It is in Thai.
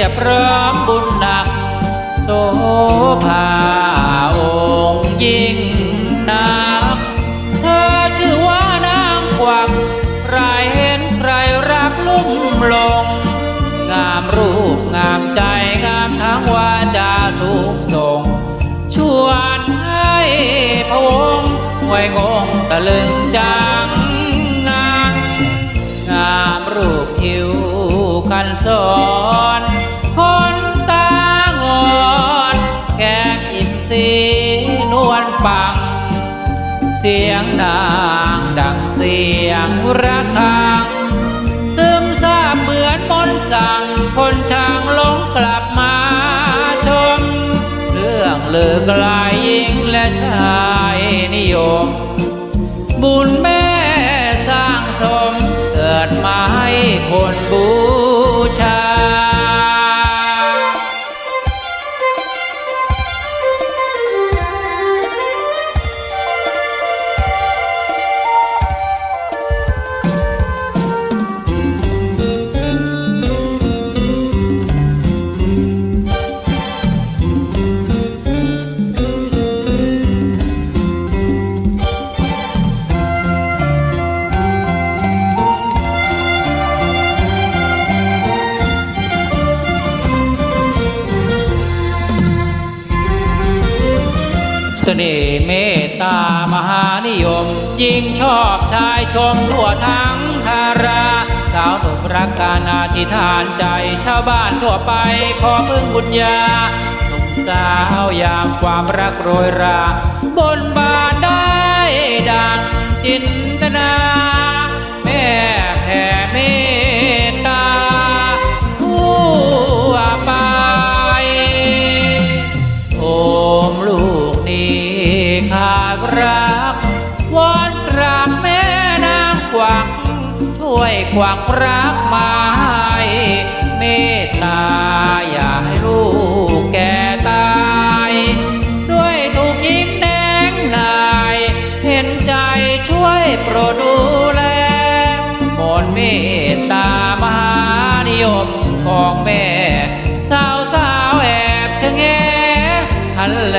รียบเร้อมบุญหนักโสภาองค์ยิ่งนักเธอชื่อว่านางกวักใครเห็นใครรักลุ่มหลง งามรูปงามใจงามทั้งวาจาทุกทรงชวนให้พะวงไวยงงตะลึงจังงามงามรูปคิวคันสอน สียงนางดังเสียงระฆังซึมซาบเหมือนมนสั่งคนทางลงกลับมาชม เรื่องเลือกลายหญิงและชายนิยม บุญแม่สร้างสมเกิดมาให้คนบู สน่ห์เมตตามหานิยม ยิ่งชอบชายชมทั่วทั้งทารา สาวหนุ่มรักการอธิษฐานใจชาวบ้านทั่วไปขอพึ่งบุญญาหนุ่มสาวยามความรักโรยรา บนบานได้ดังจิน วักถ้วยควางรักไม้เมตตาอย่าให้ลูกแก่ตายด้วยถูกยิงแดงนายเห็นใจช่วยโปรดดูแลมนเมตตามหานิยมของแม่ สาวสาวแอบชะแงหันแล